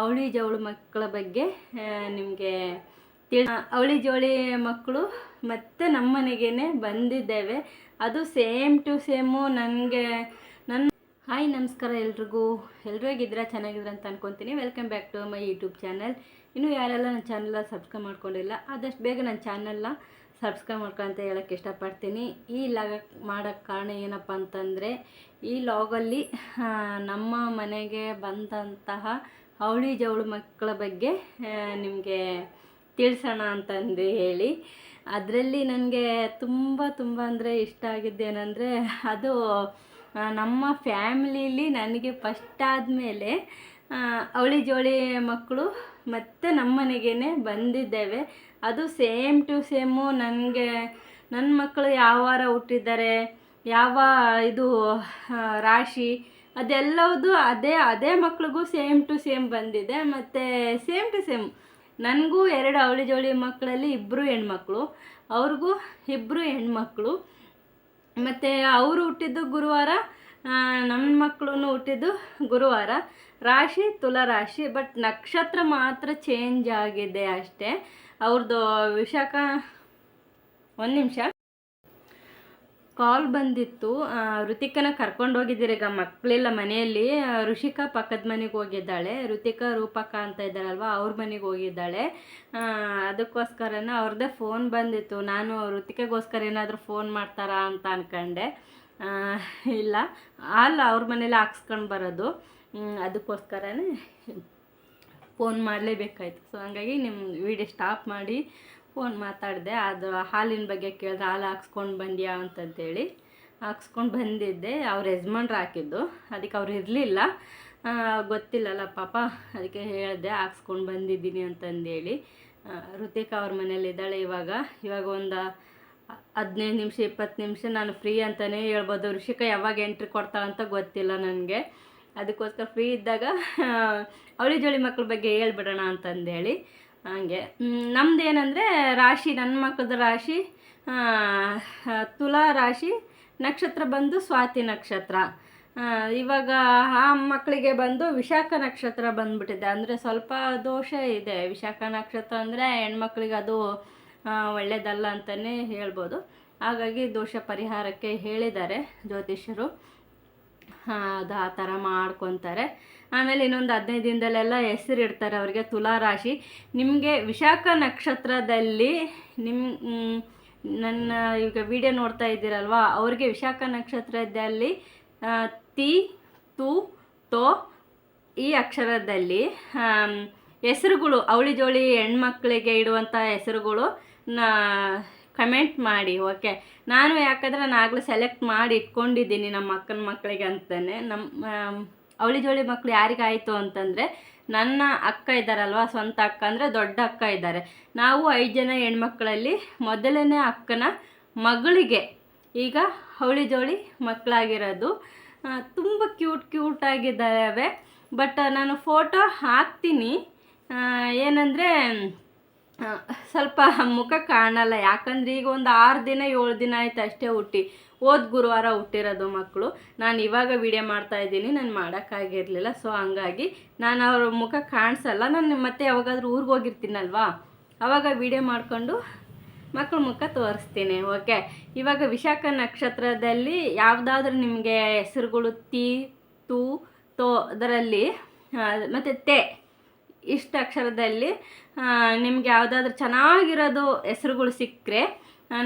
ಅವಳಿ ಜವಳಿ ಮಕ್ಕಳ ಬಗ್ಗೆ ನಿಮಗೆ ತಿಳಿ ಅವಳಿ ಜವಳಿ ಮಕ್ಕಳು ಮತ್ತೆ ನಮ್ಮ ಮನೆಗೇ ಬಂದಿದ್ದೇವೆ. ಅದು ಸೇಮ್ ಟು ಸೇಮು ನನಗೆ ನನ್ನ ಹಾಯ್, ನಮಸ್ಕಾರ ಎಲ್ರಿಗೂ. ಎಲ್ಲರೂ ಹೇಗಿದ್ದೀರಾ? ಚೆನ್ನಾಗಿದ್ರೆ ಅಂತ ಅನ್ಕೊತೀನಿ. Welcome back to my YouTube channel ಇನ್ನೂ ಯಾರೆಲ್ಲ ನನ್ನ ಚಾನಲ್ನ ಸಬ್ಸ್ಕ್ರೈಬ್ ಮಾಡ್ಕೊಂಡಿಲ್ಲ, ಆದಷ್ಟು ಬೇಗ ನನ್ನ ಚಾನಲ್ನ ಸಬ್ಸ್ಕ್ರೈಬ್ ಮಾಡ್ಕೊಂತ ಹೇಳೋಕ್ಕೆ ಇಷ್ಟಪಡ್ತೀನಿ. ಈ ಲಾಗ ಮಾಡೋಕ್ಕೆ ಕಾರಣ ಏನಪ್ಪ ಅಂತಂದರೆ, ಈ ಲಾಗಲ್ಲಿ ನಮ್ಮ ಮನೆಗೆ ಬಂದಂತಹ ಅವಳಿ ಜವಳಿ ಮಕ್ಕಳ ಬಗ್ಗೆ ನಿಮಗೆ ತಿಳಿಸೋಣ ಅಂತಂದು ಹೇಳಿ. ಅದರಲ್ಲಿ ನನಗೆ ತುಂಬ ತುಂಬ ಅಂದರೆ ಇಷ್ಟ ಆಗಿದ್ದೇನೆಂದರೆ ಅದು ನಮ್ಮ ಫ್ಯಾಮಿಲಿಲಿ ನನಗೆ ಫಸ್ಟ್ ಆದಮೇಲೆ ಅವಳಿ ಜೋಳಿ ಮಕ್ಕಳು ಮತ್ತೆ ನಮ್ಮ ಮನೆಗೇ ಬಂದಿದ್ದೇವೆ. ಅದು ಸೇಮ್ ಟು ಸೇಮು ನನಗೆ ನನ್ನ ಮಕ್ಕಳು ಯಾವ ವಾರ ಹುಟ್ಟಿದ್ದಾರೆ, ಯಾವ ಇದು ರಾಶಿ ಅದೆಲ್ಲವುದು ಅದೇ ಅದೇ ಮಕ್ಳಿಗೂ ಸೇಮ್ ಟು ಸೇಮ್ ಬಂದಿದೆ. ಮತ್ತು ಸೇಮ್ ಟು ಸೇಮ್ ನನಗೂ ಎರಡು ಅವಳಿ ಜೋಳಿ ಮಕ್ಕಳಲ್ಲಿ ಇಬ್ಬರು ಹೆಣ್ಮಕ್ಳು. ಅವ್ರಿಗೂ ಇಬ್ಬರು ಹೆಣ್ಮಕ್ಳು. ಮತ್ತು ಅವರು ಹುಟ್ಟಿದ್ದು ಗುರುವಾರ ನನ್ನ ಮಕ್ಕಳು ಹುಟ್ಟಿದ್ದು ಗುರುವಾರ. ರಾಶಿ, ತುಲಾ ರಾಶಿ, ಬಟ್ ನಕ್ಷತ್ರ ಮಾತ್ರ ಚೇಂಜ್ ಆಗಿದೆ ಅಷ್ಟೇ. ಅವ್ರದ್ದು ವಿಶಾಖ, ಒಂದು ನಿಮಿಷ. ಕಾಲ್ ಬಂದಿತ್ತು. ಋತಿಕನ ಕರ್ಕೊಂಡು ಹೋಗಿದ್ದೀರೀಗ ಮಕ್ಕಳಿಲ್ಲ ಮನೆಯಲ್ಲಿ. ಋಷಿಕಾ ಪಕ್ಕದ ಮನೆಗೆ ಹೋಗಿದ್ದಾಳೆ. ಋತಿಕಾ, ರೂಪಕ ಅಂತ ಇದ್ದಾರಲ್ವ, ಅವ್ರ ಮನೆಗೆ ಹೋಗಿದ್ದಾಳೆ. ಅದಕ್ಕೋಸ್ಕರನೇ ಅವ್ರದ್ದೇ ಫೋನ್ ಬಂದಿತ್ತು. ನಾನು ಋತಿಕಾಗೋಸ್ಕರ ಏನಾದರೂ ಫೋನ್ ಮಾಡ್ತಾರಾ ಅಂತ ಅನ್ಕೊಂಡೆ. ಇಲ್ಲ. ಅಲ್ಲ, ಅವ್ರ ಮನೇಲಿ ಹಾಕ್ಸ್ಕೊಂಡು ಬರೋದು. ಅದಕ್ಕೋಸ್ಕರನೇ ಫೋನ್ ಮಾಡಲೇಬೇಕಾಯ್ತು. ಸೊ ಹಂಗಾಗಿ ನಿಮ್ಮ ವಿಡಿಯೋ ಸ್ಟಾಪ್ ಮಾಡಿ. ಫೋನ್ ಮಾತಾಡಿದೆ, ಅದು ಹಾಲಿನ ಬಗ್ಗೆ ಕೇಳಿದ್ರೆ ಹಾಲು ಹಾಕ್ಸ್ಕೊಂಡು ಬಂದ್ಯಾ ಅಂತಂತೇಳಿ. ಹಾಕ್ಸ್ಕೊಂಡು ಬಂದಿದ್ದೆ, ಅವ್ರ ಯಜಮಾನ್ರು ಹಾಕಿದ್ದು. ಅದಕ್ಕೆ ಅವ್ರು ಇರಲಿಲ್ಲ. ಗೊತ್ತಿಲ್ಲಲ್ಲ ಪಾಪ, ಅದಕ್ಕೆ ಹೇಳಿದೆ, ಹಾಕ್ಸ್ಕೊಂಡು ಬಂದಿದ್ದೀನಿ ಅಂತಂದೇಳಿ. ಋತಿಕಾ ಅವ್ರ ಮನೇಲಿದ್ದಾಳೆ ಇವಾಗ. ಇವಾಗ ಒಂದು ಹದಿನೈದು ನಿಮಿಷ, ಇಪ್ಪತ್ತು ನಿಮಿಷ ನಾನು ಫ್ರೀ ಅಂತಲೇ ಹೇಳ್ಬೋದು. ಋಷಿಕಾ ಯಾವಾಗ ಎಂಟ್ರಿ ಕೊಡ್ತಾಳಂತ ಗೊತ್ತಿಲ್ಲ ನನಗೆ. ಅದಕ್ಕೋಸ್ಕರ ಫ್ರೀ ಇದ್ದಾಗ ಅವಳಿ ಜೋಳಿ ಮಕ್ಕಳ ಬಗ್ಗೆ ಹೇಳ್ಬಿಡೋಣ ಅಂತಂದೇಳಿ. ಹಾಗೆ. ನಮ್ದು ಏನಂದರೆ ರಾಶಿ ನನ್ನ ಮಕ್ಕಳದ ರಾಶಿ ತುಲಾ ರಾಶಿ, ನಕ್ಷತ್ರ ಬಂದು ಸ್ವಾತಿ ನಕ್ಷತ್ರ. ಇವಾಗ ಆ ಮಕ್ಕಳಿಗೆ ಬಂದು ವಿಶಾಖ ನಕ್ಷತ್ರ ಬಂದ್ಬಿಟ್ಟಿದೆ. ಅಂದರೆ ಸ್ವಲ್ಪ ದೋಷ ಇದೆ. ವಿಶಾಖ ನಕ್ಷತ್ರ ಅಂದರೆ ಹೆಣ್ಮಕ್ಳಿಗೆ ಅದು ಒಳ್ಳೆಯದಲ್ಲ ಅಂತಲೇ ಹೇಳ್ಬೋದು. ಹಾಗಾಗಿ ದೋಷ ಪರಿಹಾರಕ್ಕೆ ಹೇಳಿದ್ದಾರೆ ಜ್ಯೋತಿಷರು ಅದು ಆ ಥರ ಮಾಡ್ಕೊತಾರೆ. ಆಮೇಲೆ ಇನ್ನೊಂದು ಹದಿನೈದು ದಿನದಲ್ಲೆಲ್ಲ ಹೆಸರು ಇಡ್ತಾರೆ ಅವರಿಗೆ ತುಲಾ ರಾಶಿ. ನಿಮಗೆ ವಿಶಾಖ ನಕ್ಷತ್ರದಲ್ಲಿ ನಿಮ್ಮ ನನ್ನ ಈಗ ವಿಡಿಯೋ ನೋಡ್ತಾ ಇದ್ದೀರಲ್ವಾ? ಅವ್ರಿಗೆ ವಿಶಾಖ ನಕ್ಷತ್ರದಲ್ಲಿ ತಿ, ತು, ತೋ ಈ ಅಕ್ಷರದಲ್ಲಿ ಹೆಸರುಗಳು, ಅವಳಿ ಜೋಳಿ ಹೆಣ್ಮಕ್ಳಿಗೆ ಇಡುವಂಥ ಹೆಸರುಗಳು, ನಾ ಕಮೆಂಟ್ ಮಾಡಿ ಓಕೆ ನಾನು ಯಾಕಂದರೆ ನಾನು ಆಗಲೇ ಸೆಲೆಕ್ಟ್ ಮಾಡಿ ಇಟ್ಕೊಂಡಿದ್ದೀನಿ ನಮ್ಮ ಅಕ್ಕನ ಮಕ್ಕಳಿಗೆ ಅಂತಲೇ ನಮ್ಮ ಅವಳಿ ಜೋಳಿ ಮಕ್ಕಳು ಯಾರಿಗಾಯಿತು ಅಂತಂದರೆ ನನ್ನ ಅಕ್ಕ ಇದ್ದಾರಲ್ವ, ಸ್ವಂತ ಅಕ್ಕ ಅಂದರೆ ದೊಡ್ಡ ಅಕ್ಕ ಇದ್ದಾರೆ. ನಾವು ಐದು ಜನ ಹೆಣ್ಮಕ್ಳಲ್ಲಿ ಮೊದಲನೇ ಅಕ್ಕನ ಮಗಳಿಗೆ ಈಗ ಅವಳಿ ಜೋಳಿ ಮಕ್ಕಳಾಗಿರೋದು. ತುಂಬ ಕ್ಯೂಟ್ ಕ್ಯೂಟ್ ಆಗಿದ್ದಾವೆ. ಬಟ್ ನಾನು ಫೋಟೋ ಹಾಕ್ತೀನಿ. ಏನಂದರೆ ಸ್ವಲ್ಪ ಮುಖ ಕಾಣಲ್ಲ. ಯಾಕಂದ್ರೆ ಈಗ ಒಂದು ಆರು ದಿನ, ಏಳು ದಿನ ಆಯ್ತು ಅಷ್ಟೇ ಹುಟ್ಟಿ. ಹೋದ ಗುರುವಾರ ಹುಟ್ಟಿರೋದು ಮಕ್ಕಳು. ನಾನು ಇವಾಗ ವಿಡಿಯೋ ಮಾಡ್ತಾ ಇದ್ದೀನಿ. ನಾನು ಮಾಡೋಕ್ಕಾಗಿರಲಿಲ್ಲ ಸೊ ಹಂಗಾಗಿ ನಾನು ಅವ್ರ ಮುಖ ಕಾಣಿಸಲ್ಲ. ನಾನು ಮತ್ತೆ ಯಾವಾಗಾದ್ರೂ ಊರಿಗೆ ಹೋಗಿರ್ತೀನಲ್ವಾ? ಅವಾಗ ವಿಡಿಯೋ ಮಾಡಿಕೊಂಡು ಮಕ್ಕಳ ಮುಖ ತೋರಿಸ್ತೀನಿ. ಓಕೆ ಇವಾಗ ವಿಶಾಖ ನಕ್ಷತ್ರದಲ್ಲಿ ಯಾವುದಾದ್ರೂ ನಿಮಗೆ ಹೆಸರುಗಳು ತಿ, ತೂ, ತೋ, ಅದರಲ್ಲಿ ಮತ್ತು ತೆ ಇಷ್ಟು ಅಕ್ಷರದಲ್ಲಿ ನಿಮ್ಗೆ ಯಾವುದಾದ್ರೂ ಚೆನ್ನಾಗಿರೋದು ಹೆಸರುಗಳು ಸಿಕ್ಕರೆ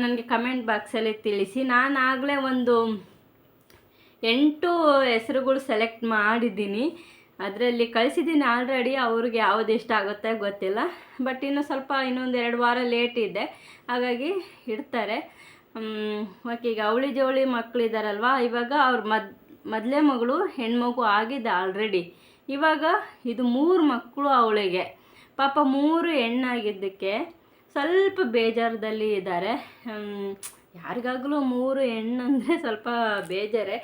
ನನಗೆ ಕಮೆಂಟ್ ಬಾಕ್ಸಲ್ಲಿ ತಿಳಿಸಿ. ನಾನು ಆಗಲೇ ಒಂದು ಎಂಟು ಹೆಸರುಗಳು ಸೆಲೆಕ್ಟ್ ಮಾಡಿದ್ದೀನಿ. ಅದರಲ್ಲಿ ಕಳಿಸಿದ್ದೀನಿ ಆಲ್ರೆಡಿ ಅವ್ರಿಗೆ ಯಾವುದು ಇಷ್ಟ ಆಗುತ್ತೆ ಗೊತ್ತಿಲ್ಲ. ಬಟ್ ಇನ್ನೂ ಸ್ವಲ್ಪ ಇನ್ನೊಂದು ಎರಡು ವಾರ ಲೇಟ್ ಇದೆ. ಹಾಗಾಗಿ ಇಡ್ತಾರೆ. ಓಕೆ ಈಗ ಅವಳಿ ಜವಳಿ ಮಕ್ಕಳಿದ್ದಾರಲ್ವ ಇವಾಗ ಅವ್ರ ಮದ್, ಮೊದಲೇ ಮಗಳು ಹೆಣ್ಮಗು ಆಗಿದೆ ಆಲ್ರೆಡಿ ಇವಾಗ ಇದು ಮೂರು ಮಕ್ಕಳು ಅವಳಿಗೆ. ಪಾಪ ಮೂರು ಹೆಣ್ಣಾಗಿದ್ದಕ್ಕೆ ಸ್ವಲ್ಪ ಬೇಜಾರದಲ್ಲಿ ಇದ್ದಾರೆ. ಯಾರಿಗಾಗಲೂ ಮೂರು ಹೆಣ್ಣಂದರೆ ಸ್ವಲ್ಪ ಬೇಜಾರೆ.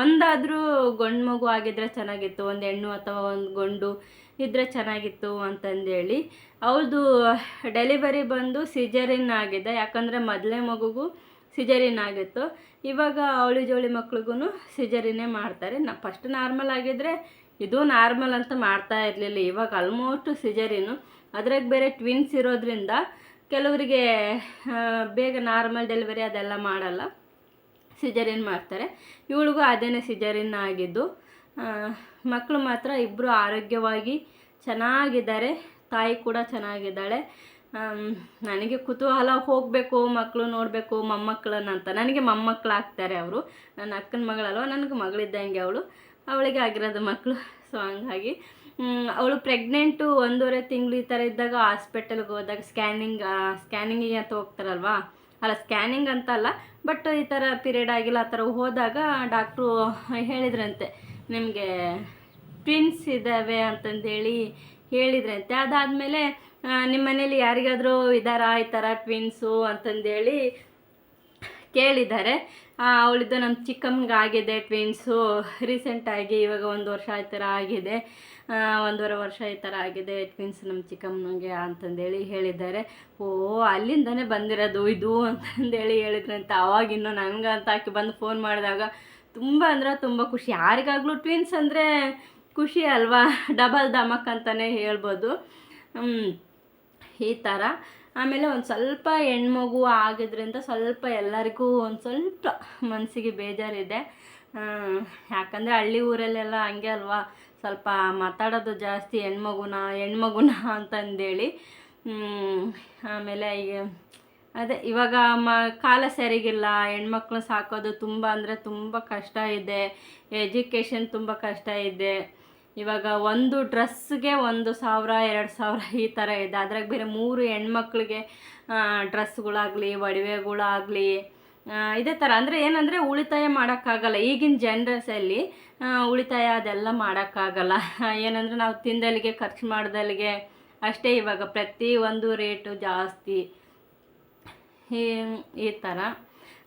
ಒಂದಾದರೂ ಗಂಡು ಮಗು ಆಗಿದ್ರೆ ಚೆನ್ನಾಗಿತ್ತು, ಒಂದು ಹೆಣ್ಣು ಅಥವಾ ಒಂದು ಗಂಡು ಇದ್ದರೆ ಚೆನ್ನಾಗಿತ್ತು ಅಂತಂದೇಳಿ. ಅವ್ರದ್ದು ಡೆಲಿವರಿ ಬಂದು ಸಿಜರಿನ್ ಆಗಿದೆ, ಯಾಕಂದರೆ ಮೊದಲೇ ಮಗುಗೂ ಸಿಜರಿನ್ ಆಗಿತ್ತು. ಇವಾಗ ಅವಳಿ ಜೋಳಿ ಮಕ್ಳಿಗೂ ಸಿಜರಿನೇ ಮಾಡ್ತಾರೆ. ನಾ, ಫಸ್ಟ್ ನಾರ್ಮಲ್ ಆಗಿದ್ದರೆ ಇದು ನಾರ್ಮಲ್ ಅಂತ ಮಾಡ್ತಾ ಇರಲಿಲ್ಲ. ಇವಾಗ ಆಲ್ಮೋಸ್ಟ್ ಸಿಜರಿನು ಅದ್ರಾಗ ಬೇರೆ ಟ್ವಿನ್ಸ್ ಇರೋದ್ರಿಂದ ಕೆಲವರಿಗೆ ಬೇಗ ನಾರ್ಮಲ್ ಡೆಲಿವರಿ ಅದೆಲ್ಲ ಮಾಡಲ್ಲ. ಸಿಜರಿನ್ ಮಾಡ್ತಾರೆ. ಇವಳಿಗೂ ಅದೇನೇ ಸಿಜರಿನ್ ಆಗಿದ್ದು. ಮಕ್ಕಳು ಮಾತ್ರ ಇಬ್ಬರು ಆರೋಗ್ಯವಾಗಿ ಚೆನ್ನಾಗಿದ್ದಾರೆ. ತಾಯಿ ಕೂಡ ಚೆನ್ನಾಗಿದ್ದಾಳೆ. ನನಗೆ ಕುತೂಹಲ ಹೋಗಬೇಕು ಮಕ್ಕಳು ನೋಡಬೇಕು, ಮೊಮ್ಮಕ್ಕಳನ್ನ ಅಂತ. ನನಗೆ ಮೊಮ್ಮಕ್ಕಳಾಗ್ತಾರೆ ಅವರು. ನನ್ನ ಅಕ್ಕನ ಮಗಳಲ್ವ? ನನಗೆ ಮಗಳಿದ್ದಂಗೆ ಅವಳು. ಅವಳಿಗೆ ಆಗಿರೋದು ಮಕ್ಕಳು. ಸೊ ಹಂಗಾಗಿ ಅವಳು ಪ್ರೆಗ್ನೆಂಟು ಒಂದೂವರೆ ತಿಂಗಳು ಈ ಥರ ಇದ್ದಾಗ ಹಾಸ್ಪಿಟಲ್ಗೆ ಹೋದಾಗ ಸ್ಕ್ಯಾನಿಂಗ್ ಸ್ಕ್ಯಾನಿಂಗಿಗೆ ಅಂತ ಹೋಗ್ತಾರಲ್ವಾ? ಅಲ್ಲ ಸ್ಕ್ಯಾನಿಂಗ್ ಅಂತ ಅಲ್ಲ ಬಟ್ ಈ ಥರ ಪೀರಿಯಡ್ ಆಗಿಲ್ಲ, ಆ ಥರ ಹೋದಾಗ ಡಾಕ್ಟ್ರು ಹೇಳಿದ್ರಂತೆ, ನಿಮಗೆ ಟ್ವಿನ್ಸ್ ಇದ್ದಾವೆ ಅಂತಂದೇಳಿ ಹೇಳಿದ್ರಂತೆ. ಅದಾದಮೇಲೆ ನಿಮ್ಮ ಮನೇಲಿ ಯಾರಿಗಾದರೂ ಇದ್ದಾರಾ ಈ ಥರ ಟ್ವಿನ್ಸು ಅಂತಂದೇಳಿ ಕೇಳಿದ್ದಾರೆ. ಅವಳಿದ್ದು ನಮ್ಮ ಚಿಕ್ಕಮ್ಮನಿಗೆ ಆಗಿದೆ ಟ್ವಿನ್ಸು ರೀಸೆಂಟಾಗಿ ಇವಾಗ ಒಂದು ವರ್ಷ ಈ ಥರ ಆಗಿದೆ. ಒಂದೂವರೆ ವರ್ಷ ಈ ಥರ ಆಗಿದೆ ಟ್ವಿನ್ಸ್ ನಮ್ಮ ಚಿಕ್ಕಮ್ಮನಿಗೆ ಅಂತಂದೇಳಿ ಹೇಳಿದ್ದಾರೆ. ಓ, ಅಲ್ಲಿಂದನೇ ಬಂದಿರೋದು ಇದು ಅಂತಂದೇಳಿ ಹೇಳಿದ್ರಂತ. ಅವಾಗಿನ್ನೂ ನನಗೆ ಅಂತ ಹಾಕಿ ಬಂದು ಫೋನ್ ಮಾಡಿದಾಗ ತುಂಬ ಅಂದ್ರೆ ತುಂಬ ಖುಷಿ. ಯಾರಿಗಾಗಲೂ ಟ್ವಿನ್ಸ್ ಅಂದರೆ ಖುಷಿ ಅಲ್ವಾ? ಡಬಲ್ ಧಮಕ್ ಅಂತಲೇ ಹೇಳ್ಬೋದು. ಈ ಥರ ಆಮೇಲೆ ಒಂದು ಸ್ವಲ್ಪ ಹೆಣ್ಮಗು ಆಗಿದ್ರಿಂದ ಸ್ವಲ್ಪ ಎಲ್ಲರಿಗೂ ಒಂದು ಸ್ವಲ್ಪ ಮನಸ್ಸಿಗೆ ಬೇಜಾರಿದೆ. ಯಾಕಂದರೆ ಹಳ್ಳಿ ಊರಲ್ಲೆಲ್ಲ ಹಂಗೆ ಅಲ್ವಾ? ಸ್ವಲ್ಪ ಮಾತಾಡೋದು ಜಾಸ್ತಿ ಹೆಣ್ಮಗುನ ಹೆಣ್ಮಗುನ ಅಂತಂದೇಳಿ. ಆಮೇಲೆ ಈಗ ಅದೇ ಇವಾಗ ಮ, ಕಾಲ ಸರಿಗಿಲ್ಲ, ಹೆಣ್ಮಕ್ಳು ಸಾಕೋದು ತುಂಬ ಅಂದರೆ ತುಂಬ ಕಷ್ಟ ಇದೆ. ಎಜುಕೇಷನ್ ತುಂಬ ಕಷ್ಟ ಇದೆ. ಇವಾಗ ಒಂದು ಡ್ರೆಸ್ಗೆ ಒಂದು ಸಾವಿರ, ಎರಡು ಸಾವಿರ ಈ ಥರ ಇದೆ. ಅದ್ರಾಗ ಬೇರೆ ಮೂರು ಹೆಣ್ಮಕ್ಳಿಗೆ ಡ್ರೆಸ್ಗಳಾಗಲಿ ಒಡವೆಗಳಾಗಲಿ ಇದೇ ಥರ. ಅಂದರೆ ಏನಂದರೆ ಉಳಿತಾಯ ಮಾಡೋಕ್ಕಾಗಲ್ಲ. ಈಗಿನ ಜನ್ರಸಲ್ಲಿ ಉಳಿತಾಯ ಅದೆಲ್ಲ ಮಾಡೋಕ್ಕಾಗಲ್ಲ. ಏನಂದರೆ ನಾವು ತಿಂದಲ್ಲಿಗೆ, ಖರ್ಚು ಮಾಡ್ದಲ್ಲಿಗೆ ಅಷ್ಟೇ ಇವಾಗ ಪ್ರತಿ ಒಂದು ರೇಟು ಜಾಸ್ತಿ. ಈ ಈ ಥರ.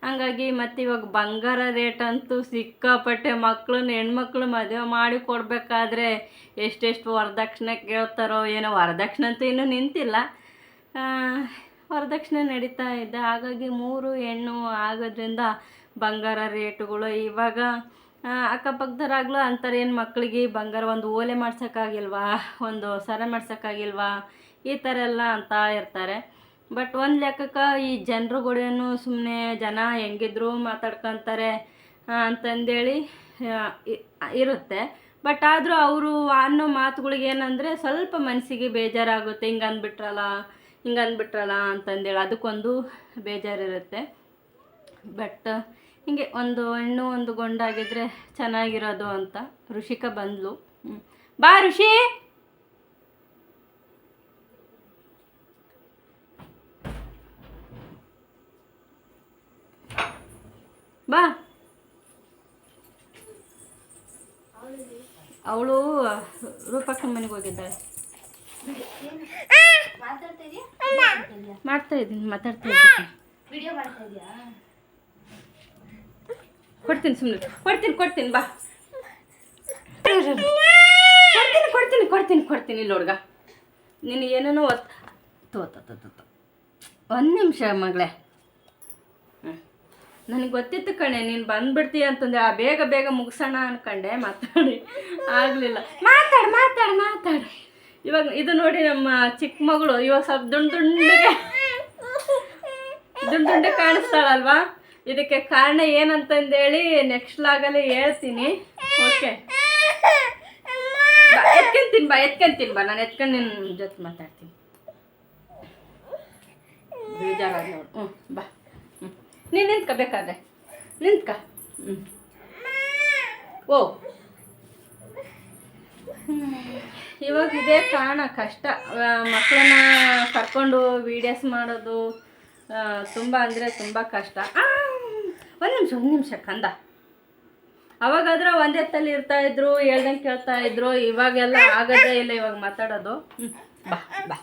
ಹಂಗಾಗಿ ಮತ್ತು ಇವಾಗ ಬಂಗಾರ ರೇಟ್ ಅಂತೂ ಸಿಕ್ಕಾಪಟ್ಟೆ ಮಕ್ಳನ್ನ ಹೆಣ್ಮಕ್ಳು ಮದುವೆ ಮಾಡಿ ಕೊಡಬೇಕಾದ್ರೆ ಎಷ್ಟೆಷ್ಟು ವರದಕ್ಷಿಣೆ ಕೇಳ್ತಾರೋ ಏನೋ, ವರದಕ್ಷಿಣೆ ಅಂತೂ ಇನ್ನೂ ನಿಂತಿಲ್ಲ. ವರದಕ್ಷಿಣೆ ನಡೀತಾ ಇದೆ. ಹಾಗಾಗಿ ಮೂರು ಹೆಣ್ಣು ಆಗೋದ್ರಿಂದ ಬಂಗಾರ ರೇಟುಗಳು ಇವಾಗ ಅಕ್ಕಪಕ್ಕದವರಾಗ್ಲೂ ಅಂತಾರೆ, ಏನು ಮಕ್ಕಳಿಗೆ ಬಂಗಾರ ಒಂದು ಓಲೆ ಮಾಡ್ಸೋಕ್ಕಾಗಿಲ್ವಾ? ಒಂದು ಸರ ಮಾಡ್ಸೋಕ್ಕಾಗಿಲ್ವಾ? ಈ ಥರ ಎಲ್ಲ ಅಂತ ಇರ್ತಾರೆ. ಬಟ್ ಒಂದು ಲೆಕ್ಕಕ್ಕೆ ಈ ಜನರುಗಳೇನು ಸುಮ್ಮನೆ ಜನ ಹೆಂಗಿದ್ರು ಮಾತಾಡ್ಕೊತಾರೆ ಅಂತಂದೇಳಿ ಇರುತ್ತೆ. ಬಟ್ ಆದರೂ ಅವರು ಅನ್ನೋ ಮಾತುಗಳಿಗೆ ಏನಂದರೆ ಸ್ವಲ್ಪ ಮನಸ್ಸಿಗೆ ಬೇಜಾರಾಗುತ್ತೆ, ಹಿಂಗೆ ಅಂದ್ಬಿಟ್ರಲ್ಲ ಹಿಂಗೆ ಅಂದ್ಬಿಟ್ರಲ್ಲ ಅಂತಂದೇಳಿ. ಅದಕ್ಕೊಂದು ಬೇಜಾರಿರುತ್ತೆ. ಬಟ್ ಹಿಂಗೆ ಒಂದು ಹೆಣ್ಣು ಒಂದು ಗೊಂಡಾಗಿದ್ದರೆ ಚೆನ್ನಾಗಿರೋದು ಅಂತ ಋಷಿಕ ಬಂದ್ಲು. ಬಾ ಋಷಿ! ಬಾ. ಅವಳು ರೂಪಕ್ಕ ಮನೆಗೆ ಹೋಗಿದ್ದಾಳೆ. ಮಾಡ್ತಾ ಇದ್ದೀನಿ ಮಾತಾಡ್ತಾ ಇದ್ದೀನಿ. ಕೊಡ್ತೀನಿ ಸುಮ್ಮನೆ ಕೊಡ್ತೀನಿ ಕೊಡ್ತೀನಿ ಬಾ. ಕೊಡ್ತೀನಿ ಕೊಡ್ತೀನಿ ಕೊಡ್ತೀನಿ ಕೊಡ್ತೀನಿ ಇಲ್ಲಿ ಹುಡ್ಗ. ನೀನು ಏನೇನೋ ಒತ್ತು ತೋತ. ಒಂದು ನಿಮಿಷ ಮಗಳೇ. ನನಗೆ ಗೊತ್ತಿತ್ತು ಕಣೆ, ನೀನು ಬಂದ್ಬಿಡ್ತೀಯ ಅಂತಂದೆ ಆ ಬೇಗ ಬೇಗ ಮುಗಿಸೋಣ ಅನ್ಕಂಡೆ, ಮಾತಾಡಿ. ಆಗಲಿಲ್ಲ. ಮಾತಾಡು ಮಾತಾಡು ಮಾತಾಡು. ಇವಾಗ ಇದು ನೋಡಿ ನಮ್ಮ ಚಿಕ್ಕ ಮಗಳು, ಇವಾಗ ಸ್ವಲ್ಪ ದುಂಡು ದುಂಡಿಗೆ ದುಂಡು ಕಾಣಿಸ್ತಾಳಲ್ವಾ? ಇದಕ್ಕೆ ಕಾರಣ ಏನಂತಂದೇಳಿ ನೆಕ್ಸ್ಟ್ ಲಾಗಲ್ಲಿ ಹೇಳ್ತೀನಿ. ಓಕೆ ಎತ್ಕೊಂತೀನಿ ಬಾ ಎತ್ಕೊಂತೀನಿ ಬಾ, ನಾನು ಎತ್ಕೊಂಡು ನಿನ್ನ ಜೊತೆ ಮಾತಾಡ್ತೀನಿ. ಬೇಜಾರಾಗಿ ಹ್ಞೂ ಬಾ. ನೀನು ನಿಂತ್ಕ, ಬೇಕಾದ್ರೆ. ನಿಂತ್ಕ. ಓ. ಇವಾಗ ಇದೇ ಕಾರಣ, ಕಷ್ಟ. ಮಕ್ಕಳನ್ನ ಕರ್ಕೊಂಡು ವೀಡಿಯೋಸ್ ಮಾಡೋದು ತುಂಬ ಅಂದರೆ ತುಂಬ ಕಷ್ಟ. ಒಂದು ನಿಮಿಷ ಒಂದು ನಿಮಿಷ, ಕಂದ. ಅವಾಗಾದ್ರೆ ಒಂದೇ ತಲೆ ಇರ್ತಾ ಇದ್ರು, ಹೇಳ್ದಂಗೆ ಕೇಳ್ತಾ ಇದ್ರು, ಇವಾಗೆಲ್ಲ ಆಗೋದೇ ಇಲ್ಲ ಇವಾಗ ಮಾತಾಡೋದು. ಬಾ ಬಾ.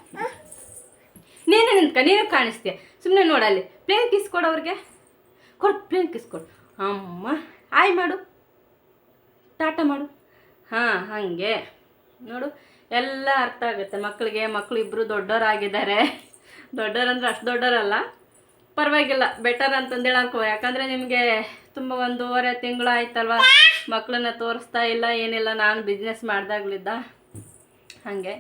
ನೀನೇ ನಿಂತ್ಕ, ನೀನು ಕಾಣಿಸ್ತೀಯ. ಸುಮ್ಮನೆ ನೋಡಲ್ಲಿ. ಪ್ಲೇನ್ ಕಿಸ್ ಕೊಡೋರಿಗೆ ಕೊಡು ಪ್ಲೇನ್ ಕಿಸ್ ಕೊಡು. ಅಮ್ಮ ಆಯ್ ಮಾಡು. ಟಾಟಾ ಮಾಡು. ಹಾಂ, ಹಾಗೆ. ನೋಡು, ಎಲ್ಲ ಅರ್ಥ ಆಗುತ್ತೆ. ಮಕ್ಕಳಿಗೆ ಮಕ್ಕಳು ಇಬ್ಬರು ದೊಡ್ಡವರಾಗಿದ್ದಾರೆ. ದೊಡ್ಡವರಂದ್ರೆ ಅಷ್ಟು ದೊಡ್ಡವರಲ್ಲ. ಪರವಾಗಿಲ್ಲ ಬೆಟರ್ ಅಂತಂದೇಳಿ ಅನ್ಕೋ ಯಾಕಂದರೆ ನಿಮಗೆ ತುಂಬ ಒಂದೂವರೆ ತಿಂಗಳು ಆಯ್ತಲ್ವ? ಮಕ್ಕಳನ್ನ ತೋರಿಸ್ತಾ ಇಲ್ಲ, ಏನಿಲ್ಲ, ನಾನು ಬಿಸ್ನೆಸ್ ಮಾಡ್ದಾಗ್ಲಿದ್ದ. ಹಾಗೆ.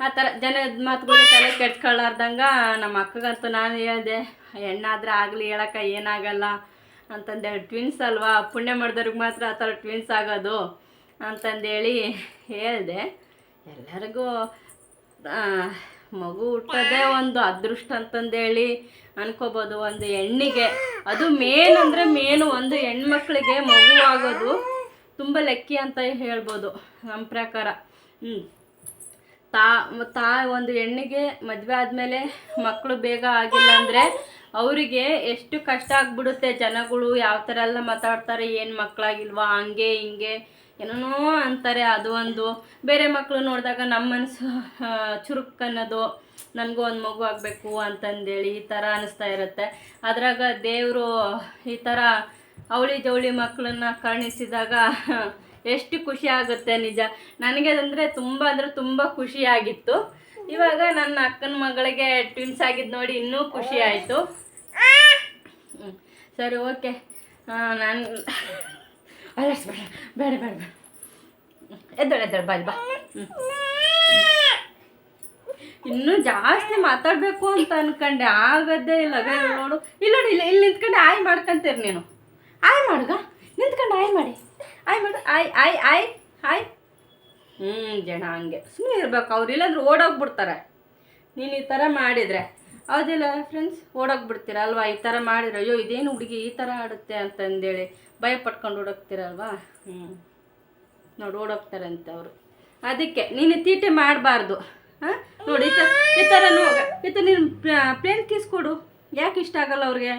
ಆ ಥರ ಜನದ ಮಾತುಗಳು ತಲೆ ಕೆಟ್ಕೊಳ್ಳಾರ್ದಂಗೆ ನಮ್ಮ ಅಕ್ಕಗಂತೂ ನಾನು ಹೇಳಿದೆ. ಹೆಣ್ಣಾದ್ರೆ ಆಗಲಿ ಹೇಳಕ್ಕ ಏನಾಗಲ್ಲ. ಅಂತಂದೇಳಿ ಟ್ವಿನ್ಸ್ ಅಲ್ವಾ, ಪುಣ್ಯ ಮಾಡಿದವ್ರಿಗೆ ಮಾತ್ರ ಆ ಥರ ಟ್ವಿನ್ಸ್ ಆಗೋದು ಅಂತಂದೇಳಿ ಹೇಳಿದೆ. ಎಲ್ಲರಿಗೂ ಮಗು ಹುಟ್ಟೋದೇ ಒಂದು ಅದೃಷ್ಟ ಅಂತಂದೇಳಿ ಅನ್ಕೋಬೋದು. ಒಂದು ಹೆಣ್ಣಿಗೆ, ಅದು ಮೇನ್ ಅಂದರೆ ಮೇನು ಒಂದು ಹೆಣ್ಮಕ್ಳಿಗೆ ಮಗು ಆಗೋದು ತುಂಬ ಲೆಕ್ಕಿ ಅಂತ ಹೇಳ್ಬೋದು ನಮ್ಮ ಪ್ರಕಾರ. ಹ್ಞೂ ತಾ ತಾ ಒಂದು ಹೆಣ್ಣಿಗೆ ಮದುವೆ ಆದಮೇಲೆ ಮಕ್ಕಳು ಬೇಗ ಆಗಿಲ್ಲ ಅಂದರೆ ಅವರಿಗೆ ಎಷ್ಟು ಕಷ್ಟ ಆಗ್ಬಿಡುತ್ತೆ ಜನಗಳು, ಯಾವ ಥರ ಎಲ್ಲ ಮಾತಾಡ್ತಾರೆ, ಏನು ಮಕ್ಕಳಾಗಿಲ್ವಾ ಹಂಗೆ, ಹಿಂಗೆ ಏನೋ ಅಂತಾರೆ, ಅದು ಒಂದು. ಬೇರೆ ಮಕ್ಕಳು ನೋಡಿದಾಗ ನಮ್ಮ ಮನಸ್ಸು ಚುರುಕ್ ಅನ್ನೋದು, ನನಗೂ ಒಂದು ಮಗು ಆಗಬೇಕು ಅಂತಂದೇಳಿ ಈ ಥರ ಅನಿಸ್ತಾ ಇರುತ್ತೆ. ಅದರಾಗ ದೇವರು ಈ ಥರ ಅವಳಿ ಜವಳಿ ಮಕ್ಕಳನ್ನ ಕರುಣಿಸಿದಾಗ ಎಷ್ಟು ಖುಷಿ ಆಗುತ್ತೆ ನಿಜ. ನನಗೆ ಅದಂದರೆ ತುಂಬ ಅಂದರೆ ತುಂಬ ಖುಷಿಯಾಗಿತ್ತು ಇವಾಗ ನನ್ನ ಅಕ್ಕನ ಮಗಳಿಗೆ ಟ್ವಿನ್ಸ್ ಆಗಿದ್ದು ನೋಡಿ ಇನ್ನೂ ಖುಷಿ ಆಯಿತು. ಸರಿ ಓಕೆ ನಾನು ಬೇಡ ಬೇಡ ಬೇಡ. ಎದ್ದಳು ಎದ್ದಳು. ಬಾಯ್ ಬಾ. ಇನ್ನೂ ಜಾಸ್ತಿ ಮಾತಾಡಬೇಕು ಅಂತ ಅನ್ಕಂಡೆ. ಆಗದೇ ಇಲ್ಲ ನೋಡು. ಇಲ್ಲ, ನೋಡಿ, ಇಲ್ಲಿ ಇಲ್ಲಿ ನಿಂತ್ಕೊಂಡು ಆಯ್ ಮಾಡ್ಕೊಂತೀರಿ ನೀನು. ಆಯ್ ಮಾಡ್ಗ. ನಿಂತ್ಕೊಂಡು ಆಯ್ ಮಾಡಿ. ಆಯ್ ಮಾಡು ಆಯ್ ಆಯ್ ಆಯ್ ಹಾಯ್ ಹ್ಞೂ ಜನ ಹಂಗೆ. ಸುಮ್ಮನೆ ಇರ್ಬೇಕು, ಅವ್ರು ಇಲ್ಲಾಂದ್ರೆ ಓಡೋಗ್ಬಿಡ್ತಾರೆ. ನೀನು ಈ ಥರ ಮಾಡಿದರೆ. ಹೌದಿಲ್ಲ ಫ್ರೆಂಡ್ಸ್ ಓಡೋಗ್ಬಿಡ್ತೀರ ಅಲ್ವಾ? ಈ ಥರ ಮಾಡಿದ್ರೆ, ಅಯ್ಯೋ, ಇದೇನು ಹುಡುಗಿ ಈ ಥರ ಆಡುತ್ತೆ ಅಂತಂದೇಳಿ ಭಯ ಪಟ್ಕೊಂಡು ಓಡೋಗ್ತೀರಲ್ವಾ ಹ್ಞೂ ನೋಡಿ ಓಡೋಗ್ತಾರಂತೆ ಅವರು. ಅದಕ್ಕೆ, ನೀನು ತೀಟೆ ಮಾಡಬಾರ್ದು. ಹಾಂ? ನೋಡಿ, ಈ ಥರ ಈ ಈ ಥರ ನೀನು ಪ್ಲೇನ್ ಕೀಸ್ ಕೊಡು. ಯಾಕೆ ಇಷ್ಟ ಆಗಲ್ಲ ಅವ್ರಿಗೆ?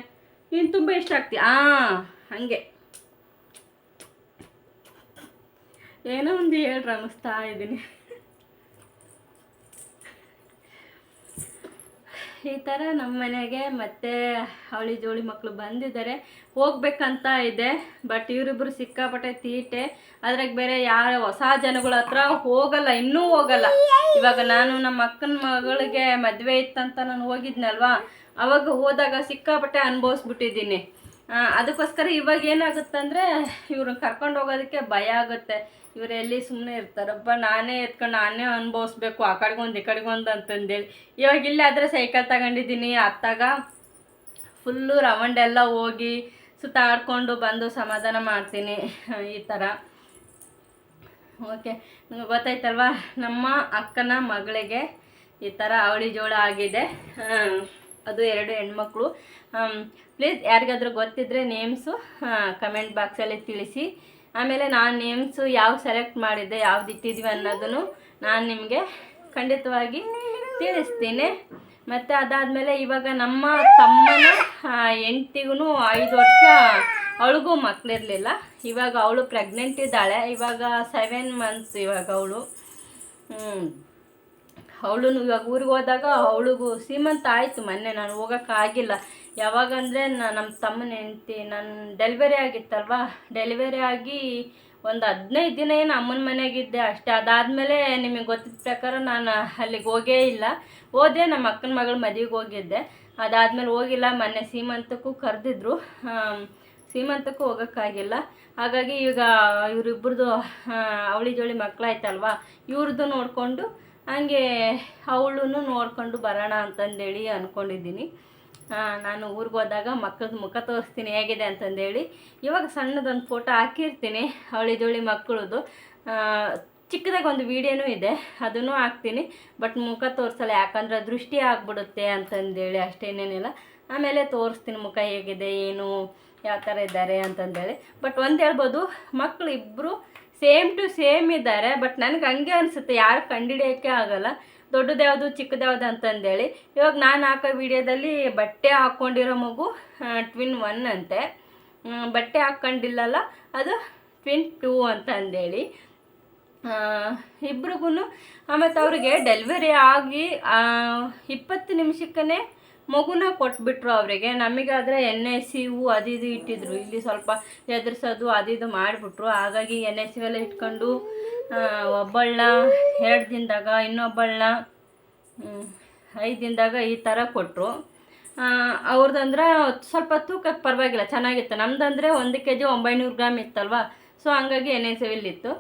ನೀನು ತುಂಬ ಇಷ್ಟ ಆಗ್ತಿ. ಹಾಂ ಹಾಗೆ. ಏನೋ ಒಂದು ಹೇಳ್ರಿ, ಅನ್ನಿಸ್ತಾ ಇದ್ದೀನಿ ಈ ಥರ ನಮ್ಮ ಮನೆಗೆ ಮತ್ತೆ ಅವಳಿ ಜೋಳಿ ಮಕ್ಕಳು ಬಂದಿದ್ದಾರೆ. ಹೋಗ್ಬೇಕಂತ ಇದೆ, ಬಟ್ ಇವರಿಬ್ಬರು ಸಿಕ್ಕಾಪಟ್ಟೆ ತೀಟೆ. ಅದ್ರಾಗ ಬೇರೆ ಯಾರ ಹೊಸ ಜನಗಳ ಹತ್ರ ಹೋಗಲ್ಲ, ಇನ್ನೂ ಹೋಗಲ್ಲ. ಇವಾಗ ನಾನು ನಮ್ಮ ಅಕ್ಕನ ಮಗಳಿಗೆ ಮದುವೆ ಇತ್ತಂತ ನಾನು ಹೋಗಿದ್ನಲ್ವಾ? ಅವಾಗ ಹೋದಾಗ ಸಿಕ್ಕಾಪಟ್ಟೆ ಅನುಭವಿಸ್ಬಿಟ್ಟಿದ್ದೀನಿ. ಅದಕ್ಕೋಸ್ಕರ ಇವಾಗ ಏನಾಗುತ್ತಂದ್ರೆ ಇವ್ರನ್ನ ಕರ್ಕೊಂಡು ಹೋಗೋದಕ್ಕೆ ಭಯ ಆಗುತ್ತೆ. ಇವ್ರು ಎಲ್ಲಿ ಸುಮ್ಮನೆ ಇರ್ತಾರಪ್ಪ ನಾನೇ ಎತ್ಕೊಂಡು ನಾನೇ ಅನುಭವಿಸ್ಬೇಕು. ಆ ಕಡೆಗೊಂದು ಈ ಕಡೆಗೊಂದು ಅಂತಂದೇಳಿ. ಇವಾಗ ಇಲ್ಲೇ ಆದರೆ ಸೈಕಲ್ ತಗೊಂಡಿದ್ದೀನಿ. ಅತ್ತಾಗ ಫುಲ್ಲು ರೌಂಡ್ ಎಲ್ಲ ಹೋಗಿ ಸುತ್ತಾಡ್ಕೊಂಡು ಬಂದು ಸಮಾಧಾನ ಮಾಡ್ತೀನಿ. ಈ ಥರ ಓಕೆ. ನಿಮ್ಗೆ ಗೊತ್ತಾಯ್ತಲ್ವಾ? ನಮ್ಮ ಅಕ್ಕನ ಮಗಳಿಗೆ ಈ ಥರ ಅವಳಿ ಜೋಳ ಆಗಿದೆ. ಅದು ಎರಡು ಹೆಣ್ಮಕ್ಳು. ಪ್ಲೀಸ್ ಯಾರಿಗಾದ್ರೂ ಗೊತ್ತಿದ್ದರೆ ನೇಮ್ಸು ಕಮೆಂಟ್ ಬಾಕ್ಸಲ್ಲಿ ತಿಳಿಸಿ. ಆಮೇಲೆ ನಾನು ನೇಮ್ಸು ಯಾವ ಸೆಲೆಕ್ಟ್ ಮಾಡಿದ್ದೆ, ಯಾವ್ದು ಇಟ್ಟಿದ್ವಿ ಅನ್ನೋದನ್ನು ನಾನು ನಿಮಗೆ ಖಂಡಿತವಾಗಿ ತಿಳಿಸ್ತೀನಿ. ಮತ್ತು ಅದಾದಮೇಲೆ ಇವಾಗ ನಮ್ಮ ತಮ್ಮನ ಹೆಂಡ್ತಿಗೂ ಐದು ವರ್ಷ ಅವಳಿಗೂ ಮಕ್ಕಳಿರಲಿಲ್ಲ ಇವಾಗ ಅವಳು ಪ್ರೆಗ್ನೆಂಟ್ ಇದ್ದಾಳೆ. ಇವಾಗ ಸೆವೆನ್ ಮಂತ್ಸ್ ಇವಾಗ ಅವಳು. ಅವಳು ಇವಾಗ ಊರಿಗೆ ಹೋದಾಗ ಅವಳಿಗೂ ಸೀಮಂತ ಆಯಿತು ಮೊನ್ನೆ ನಾನು ಹೋಗೋಕ್ಕಾಗಿಲ್ಲ ಯಾವಾಗಂದರೆ ನಮ್ಮ ತಮ್ಮನ ಹೆಂಡ್ತಿ ನನ್ನ ಡೆಲಿವರಿ ಆಗಿತ್ತಲ್ವಾ? ಡೆಲಿವರಿ ಆಗಿ ಒಂದು ಹದಿನೈದು ದಿನ ಏನು ಅಮ್ಮನ ಮನೆಗಿದ್ದೆ ಅಷ್ಟೇ. ಅದಾದಮೇಲೆ ನಿಮಗೆ ಗೊತ್ತಿದ್ದ ಪ್ರಕಾರ ನಾನು ಅಲ್ಲಿಗೆ ಹೋಗೇ ಇಲ್ಲ. ಹೋದೆ ನಮ್ಮ ಅಕ್ಕನ ಮಗಳ ಮದುವೆಗೆ ಹೋಗಿದ್ದೆ. ಅದಾದಮೇಲೆ ಹೋಗಿಲ್ಲ, ಮೊನ್ನೆ ಸೀಮಂತಕ್ಕೂ ಕರೆದಿದ್ರು. ಸೀಮಂತಕ್ಕೂ ಹೋಗೋಕ್ಕಾಗಿಲ್ಲ ಹಾಗಾಗಿ ಈಗ ಇವರಿಬ್ಬರದು ಅವಳಿ ಜೋಳಿ ಮಕ್ಕಳಾಯ್ತಲ್ವಾ ಇವ್ರದ್ದು ನೋಡಿಕೊಂಡು ಹಂಗೆ ಅವಳು ನೋಡ್ಕೊಂಡು ಬರೋಣ ಅಂತಂದೇಳಿ ಅಂದ್ಕೊಂಡಿದ್ದೀನಿ ನಾನು ಊರಿಗೆ ಹೋದಾಗ ಮಕ್ಕಳ ಮುಖ ತೋರಿಸ್ತೀನಿ, ಹೇಗಿದೆ ಅಂತಂದೇಳಿ. ಇವಾಗ ಸಣ್ಣದೊಂದು ಫೋಟೋ ಹಾಕಿರ್ತೀನಿ ಅವಳಿ ಜೋಳಿ ಮಕ್ಕಳದು. ಚಿಕ್ಕದಾಗಿ ಒಂದು ವಿಡಿಯೋನೂ ಇದೆ, ಅದನ್ನು ಹಾಕ್ತೀನಿ. ಬಟ್ ಮುಖ ತೋರಿಸಲ್ಲ, ಯಾಕಂದ್ರೆ ದೃಷ್ಟಿ ಆಗ್ಬಿಡುತ್ತೆ ಅಂತಂದೇಳಿ ಅಷ್ಟೇನೇನಿಲ್ಲ ಆಮೇಲೆ ತೋರಿಸ್ತೀನಿ ಮುಖ ಹೇಗಿದೆ, ಏನು, ಯಾವ ಥರ ಇದ್ದಾರೆ ಅಂತಂದೇಳಿ. ಬಟ್ ಒಂದು ಹೇಳ್ಬೋದು ಮಕ್ಕಳು ಇಬ್ಬರು ಸೇಮ್ ಟು ಸೇಮ್ ಇದ್ದಾರೆ, ಬಟ್ ನನಗೆ ಹಂಗೆ ಅನಿಸುತ್ತೆ, ಯಾರು ಆಗಲ್ಲ. ದೊಡ್ಡದು ಯಾವುದು ಚಿಕ್ಕದು ಯಾವುದು ಅಂತಂದೇಳಿ. ಇವಾಗ ನಾನು ಹಾಕೋ ವಿಡಿಯೋದಲ್ಲಿ ಬಟ್ಟೆ ಹಾಕ್ಕೊಂಡಿರೋ ಮಗು ಟ್ವಿನ್ ಒನ್ ಅಂತೆ. ಬಟ್ಟೆ ಹಾಕ್ಕೊಂಡಿಲ್ಲಲ್ಲ, ಅದು ಟ್ವಿನ್ ಟೂ ಅಂತ ಅಂದೇಳಿ ಇಬ್ರಿಗೂ ಮತ್ತು ಅವ್ರಿಗೆ ಡೆಲಿವರಿ ಆಗಿ ಇಪ್ಪತ್ತು ನಿಮಿಷಕ್ಕೇ ಮಗುನ ಕೊಟ್ಬಿಟ್ರು ಅವರಿಗೆ. ನಮಗಾದರೆ ಎಣ್ಣೆ ಸಿವು ಅದು ಇದು ಇಟ್ಟಿದ್ರು. ಇಲ್ಲಿ ಸ್ವಲ್ಪ ಎದುರಿಸೋದು ಅದು ಇದು ಮಾಡಿಬಿಟ್ರು. ಹಾಗಾಗಿ ಎಣ್ಣೆ ಸಿವೆಲ್ಲ ಇಟ್ಕೊಂಡು ಆ, ಒಬ್ಬಳನ್ನ ಎರಡು ದಿನದಾಗ ಇನ್ನೊಬ್ಬಳನ್ನ ಐದು ದಿನದಾಗ ಈ ಥರ ಕೊಟ್ಟರು ಅವ್ರದ್ದಂದ್ರೆ ಸ್ವಲ್ಪ ತೂಕಕ್ಕೆ ಪರವಾಗಿಲ್ಲ ಚೆನ್ನಾಗಿತ್ತು. ನಮ್ದಂದರೆ ಒಂದು ಕೆ ಜಿ ಒಂಬೈನೂರು ಗ್ರಾಮ್ ಇತ್ತಲ್ವ? ಸೊ ಹಂಗಾಗಿ ಎನ್ ಎಸ್ ಇತ್ತು.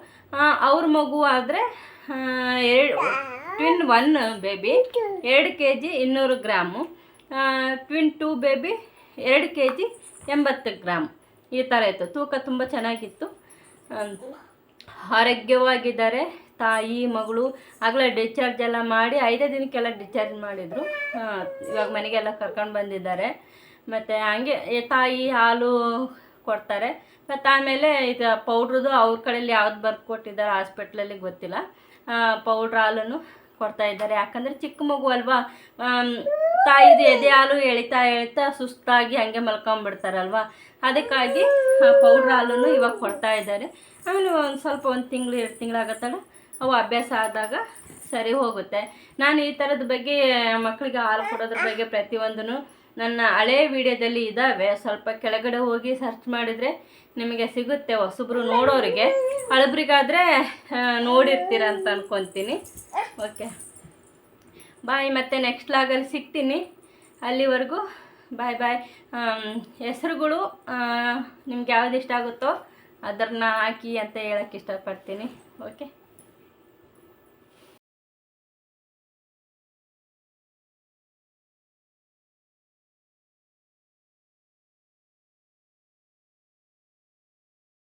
ಅವ್ರ ಮಗು ಆದರೆ ಎರಡು ಟ್ವಿನ್ ಒನ್ ಬೇಬಿ ಎರಡು ಕೆ ಜಿ ಇನ್ನೂರು ಗ್ರಾಮು. ಟ್ವಿನ್ ಟೂ ಬೇಬಿ ಎರಡು ಕೆ ಜಿ ಎಂಬತ್ತು ಗ್ರಾಮ್ ಈ ಥರ ಇತ್ತು. ತೂಕ ತುಂಬ ಚೆನ್ನಾಗಿತ್ತು. ಆರೋಗ್ಯವಾಗಿದ್ದಾರೆ ತಾಯಿ, ಮಗಳು ಆಗಲೇ ಡಿಸ್ಚಾರ್ಜ್ ಎಲ್ಲ ಮಾಡಿ ಐದೇ ದಿನಕ್ಕೆಲ್ಲ ಡಿಸ್ಚಾರ್ಜ್ ಮಾಡಿದರು. ಇವಾಗ ಮನೆಗೆಲ್ಲ ಕರ್ಕೊಂಡು ಬಂದಿದ್ದಾರೆ. ಮತ್ತು ಹಂಗೆ ತಾಯಿ ಹಾಲು ಕೊಡ್ತಾರೆ. ಮತ್ತು ಆಮೇಲೆ ಇದು ಪೌಡ್ರದು ಅವ್ರ ಕಡೆಯಲ್ಲಿ ಯಾವ್ದು ಬರ್ಕೊಟ್ಟಿದ್ದಾರೆ ಹಾಸ್ಪಿಟ್ಲಲ್ಲಿ ಗೊತ್ತಿಲ್ಲ. ಪೌಡ್ರ್ ಹಾಲನ್ನು ಕೊಡ್ತಾ ಇದ್ದಾರೆ. ಯಾಕಂದರೆ ಚಿಕ್ಕ ಮಗು ಅಲ್ವಾ? ತಾಯಿದು ಎದೆ ಹಾಲು ಎಳಿತಾ ಎಳಿತಾ ಸುಸ್ತಾಗಿ ಹಾಗೆ ಮಲ್ಕೊಂಬಿಡ್ತಾರಲ್ವ ಅದಕ್ಕಾಗಿ ಪೌಡ್ರ್ ಹಾಲನ್ನು ಇವಾಗ ಕೊಡ್ತಾ ಇದ್ದಾರೆ. ಆಮೇಲೆ ಒಂದು ಸ್ವಲ್ಪ ಒಂದು ತಿಂಗಳು, ಎರಡು ತಿಂಗಳಾಗತ್ತಲ್ಲ ಅವು ಅಭ್ಯಾಸ ಆದಾಗ ಸರಿ ಹೋಗುತ್ತೆ. ನಾನು ಈ ಥರದ ಬಗ್ಗೆ ಮಕ್ಕಳಿಗೆ ಹಾಲು ಕೊಡೋದ್ರ ಬಗ್ಗೆ ಪ್ರತಿಯೊಂದನ್ನು ನನ್ನ ಹಳೆ ವಿಡಿಯೋದಲ್ಲಿ ಇದ್ದಾವೆ. ಸ್ವಲ್ಪ ಕೆಳಗಡೆ ಹೋಗಿ ಸರ್ಚ್ ಮಾಡಿದರೆ ನಿಮಗೆ ಸಿಗುತ್ತೆ ಹೊಸಬ್ರು ನೋಡೋರಿಗೆ. ಹಳಬ್ರಿಗಾದರೆ ನೋಡಿರ್ತೀರ ಅಂತ ಅಂದ್ಕೊತೀನಿ ಓಕೆ ಬಾಯ್ ಮತ್ತೆ ನೆಕ್ಸ್ಟ್ ಲಾಗಲ್ಲಿ ಸಿಗ್ತೀನಿ. ಅಲ್ಲಿವರೆಗೂ ಬಾಯ್ ಬಾಯ್ ಹೆಸರುಗಳು ನಿಮ್ಗೆ ಯಾವ್ದು ಇಷ್ಟ ಆಗುತ್ತೋ ಅದನ್ನ ಹಾಕಿ ಅಂತ ಹೇಳಕ್ಕೆ ಇಷ್ಟಪಡ್ತೀನಿ. ಓಕೆ